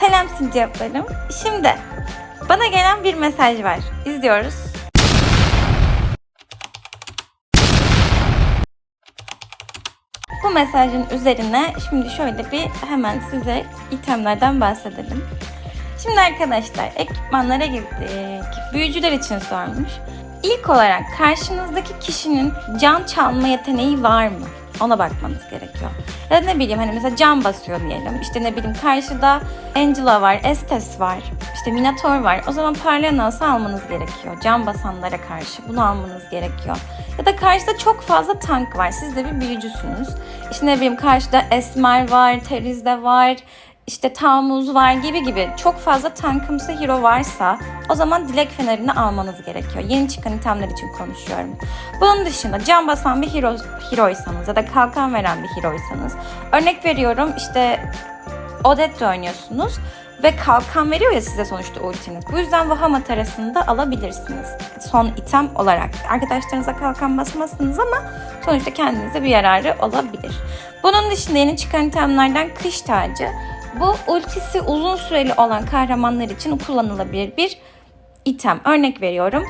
Selam sincaplarım. Şimdi bana gelen bir mesaj var. İzliyoruz. Bu mesajın üzerine şimdi şöyle bir hemen size itemlerden bahsedelim. Şimdi arkadaşlar ekipmanlara girdik. Büyücüler için sormuş. İlk olarak karşınızdaki kişinin can çalma yeteneği var mı? Ona bakmanız gerekiyor. Ya ne bileyim hani mesela can basıyor diyelim. İşte ne bileyim karşıda Angela var, Estes var, işte Minotaur var. O zaman parlayan asa almanız gerekiyor. Can basanlara karşı bunu almanız gerekiyor. Ya da karşıda çok fazla tank var. Siz de bir büyücüsünüz. İşte ne bileyim karşıda Esmer var, Teriz'de var, işte Tamuz var gibi gibi çok fazla tankımsı hero varsa o zaman dilek fenerini almanız gerekiyor. Yeni çıkan itemler için konuşuyorum. Bunun dışında can basan bir hero, heroysanız ya da kalkan veren bir heroysanız örnek veriyorum işte Odette oynuyorsunuz ve kalkan veriyor ya size sonuçta ultiniz. Bu yüzden Bahamut arasında alabilirsiniz. Son item olarak. Arkadaşlarınıza kalkan basmazsınız ama sonuçta kendinize bir yararı olabilir. Bunun dışında yeni çıkan itemlerden kış tacı. Bu ultisi uzun süreli olan kahramanlar için kullanılabilir bir item. Örnek veriyorum.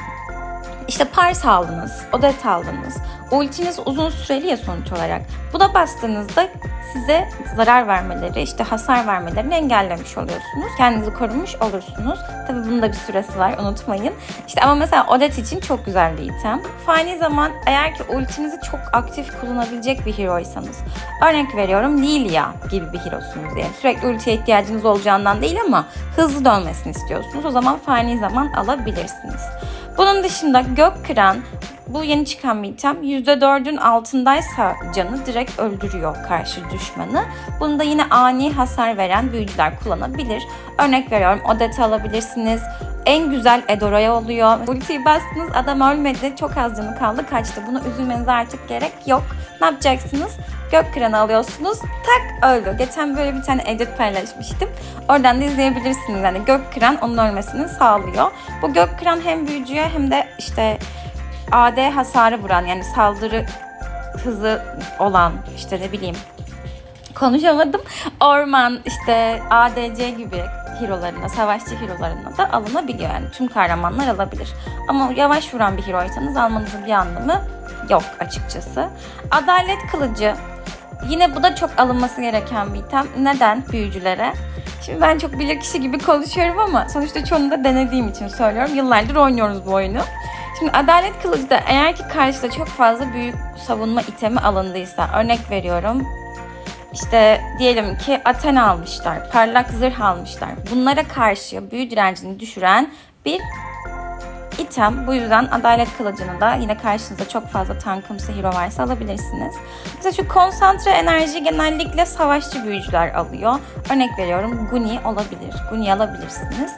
İşte Pars aldınız, Odet aldınız. Ultiniz uzun süreli ya sonuç olarak. Buna bastığınızda size zarar vermeleri, işte hasar vermelerini engellemiş oluyorsunuz. Kendinizi korumuş olursunuz. Tabii bunun da bir süresi var unutmayın. İşte ama mesela Odet için çok güzel bir item. Fani zaman eğer ki ultinizi çok aktif kullanabilecek bir heroysanız. Örnek veriyorum Lilia gibi bir herosunuz diye. Sürekli ultiye ihtiyacınız olacağından değil ama hızlı dönmesini istiyorsunuz. O zaman fani zaman alabilirsiniz. Bunun dışında gök kıran bu yeni çıkan bir item. %4'ün altındaysa canı direkt öldürüyor karşı düşmanı. Bunu da yine ani hasar veren büyücüler kullanabilir. Örnek veriyorum Odette alabilirsiniz. En güzel Edora'ya oluyor. Ultiyi bastınız adam ölmedi. Çok az canı kaldı kaçtı. Bunu üzülmenize artık gerek yok. Ne yapacaksınız? Gök kıranı alıyorsunuz. Tak öldü. Geçen böyle bir tane edit paylaşmıştım. Oradan da izleyebilirsiniz. Yani gök kıran onun ölmesini sağlıyor. Bu gök kıran hem büyücüye hem de işte AD hasarı vuran yani saldırı hızı olan işte ne bileyim konuşamadım. Orman işte ADC gibi hero'larına, savaşçı hero'larına da alınabiliyor. Yani tüm kahramanlar alabilir. Ama yavaş vuran bir heroysanız almanızın bir anlamı yok açıkçası. Adalet kılıcı Yine bu da çok alınması gereken bir item. Neden büyücülere? Şimdi ben çok bilirkişi gibi konuşuyorum ama sonuçta çoğunu da denediğim için söylüyorum. Yıllardır oynuyoruz bu oyunu. Şimdi Adalet Kılıcı da eğer ki karşıda çok fazla büyük savunma itemi alındıysa örnek veriyorum. İşte diyelim ki Athena almışlar, parlak zırh almışlar. Bunlara karşı büyü direncini düşüren bir item. Bu yüzden Adalet Kılıcı'nı da yine karşınızda çok fazla tankımsı hero varsa alabilirsiniz. Mesela şu konsantre enerji genellikle savaşçı büyücüler alıyor. Örnek veriyorum Guni olabilir. Guni alabilirsiniz.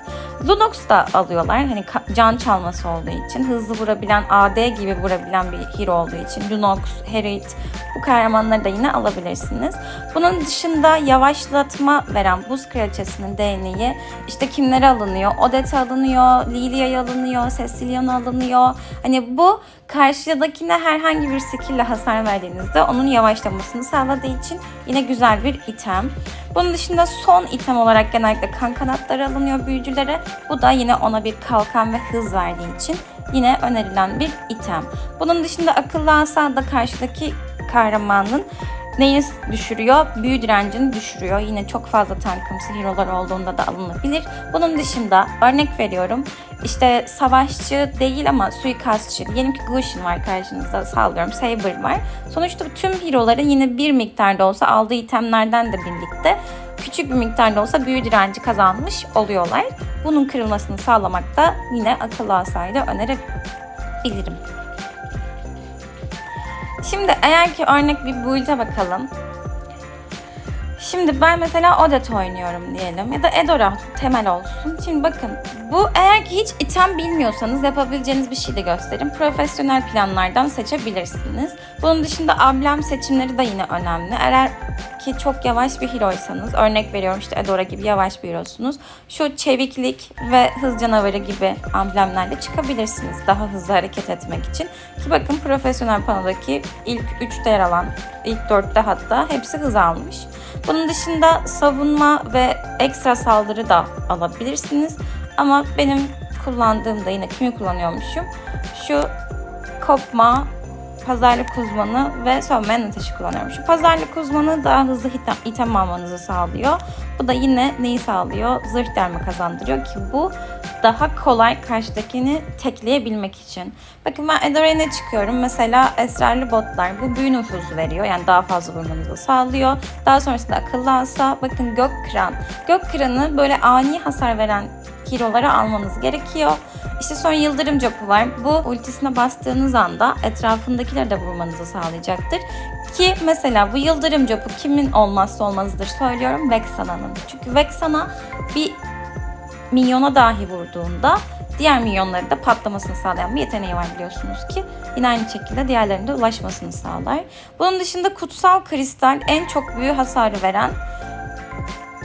Lunox da alıyorlar. Hani can çalması olduğu için. Hızlı vurabilen, AD gibi vurabilen bir hero olduğu için. Lunox, Herit bu kahramanları da yine alabilirsiniz. Bunun dışında yavaşlatma veren buz kraliçesinin değneği işte kimlere alınıyor? Odette alınıyor, Lilia'ya alınıyor, Cecilia'ya alınıyor. Hani bu karşıdakine herhangi bir skill'le hasar verdiğinizde onun yavaşlamasını sağladığı için yine güzel bir item. Bunun dışında son item olarak genellikle kan kanatları alınıyor büyücülere. Bu da yine ona bir kalkan ve hız verdiği için yine önerilen bir item. Bunun dışında akıllı asa da karşıdaki kahramanın neyini düşürüyor? Büyü direncini düşürüyor. Yine çok fazla tankımsı hero'lar olduğunda da alınabilir. Bunun dışında örnek veriyorum. İşte savaşçı değil ama suikastçı. Diyelim ki Gush'in var karşınızda sallıyorum. Saber var. Sonuçta tüm hero'ların yine bir miktarda olsa aldığı itemlerden de birlikte küçük bir miktarda olsa büyü direnci kazanmış oluyorlar. Bunun kırılmasını sağlamak da yine akıllı asayla önerebilirim. Şimdi eğer ki örnek bir build'e bakalım. Şimdi ben mesela Odette oynuyorum diyelim ya da Edora temel olsun. Şimdi bakın bu eğer ki hiç item bilmiyorsanız yapabileceğiniz bir şey de göstereyim. Profesyonel planlardan seçebilirsiniz. Bunun dışında amblem seçimleri de yine önemli. Eğer ki çok yavaş bir heroysanız örnek veriyorum işte Edora gibi yavaş bir herosunuz. Şu çeviklik ve hız canavarı gibi amblemlerle çıkabilirsiniz daha hızlı hareket etmek için. Ki bakın profesyonel panodaki ilk 3'te yer alan ilk 4'te hatta hepsi hız almış. Bunun dışında savunma ve ekstra saldırı da alabilirsiniz. Ama benim kullandığımda yine kimi kullanıyormuşum? Şu kopma, pazarlık uzmanı ve sönmeyen ateşi kullanıyorum. Şu pazarlık uzmanı daha hızlı item, item almanızı sağlıyor. Bu da yine neyi sağlıyor? Zırh derme kazandırıyor ki bu daha kolay karşıdakini tekleyebilmek için. Bakın ben Edorain'e çıkıyorum. Mesela esrarlı botlar bu büyü nüfuzu veriyor. Yani daha fazla vurmanızı sağlıyor. Daha sonrasında akıllı asa. Bakın gök kıran. Gök kıranı böyle ani hasar veren hero'lara almanız gerekiyor. İşte sonra yıldırım copu var. Bu ultisine bastığınız anda etrafındakileri de vurmanızı sağlayacaktır. Ki mesela bu yıldırım copu kimin olmazsa olmazıdır söylüyorum Vexana'nın. Çünkü Vexana bir minyona dahi vurduğunda diğer minyonları da patlamasını sağlayan bir yeteneği var biliyorsunuz ki. Yine aynı şekilde diğerlerine de ulaşmasını sağlar. Bunun dışında kutsal kristal en çok büyü hasarı veren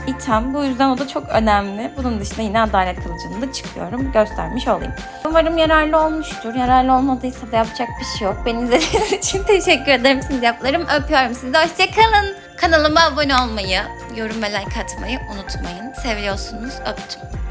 item. Bu yüzden o da çok önemli. Bunun dışında yine adalet kılıcını da çıkıyorum. Göstermiş olayım. Umarım yararlı olmuştur. Yararlı olmadıysa da yapacak bir şey yok. Beni izlediğiniz için teşekkür ederim. Sincaplarım öpüyorum sizi. Hoşçakalın. Kanalıma abone olmayı, yorum ve like atmayı unutmayın. Seviyorsunuz. Öptüm.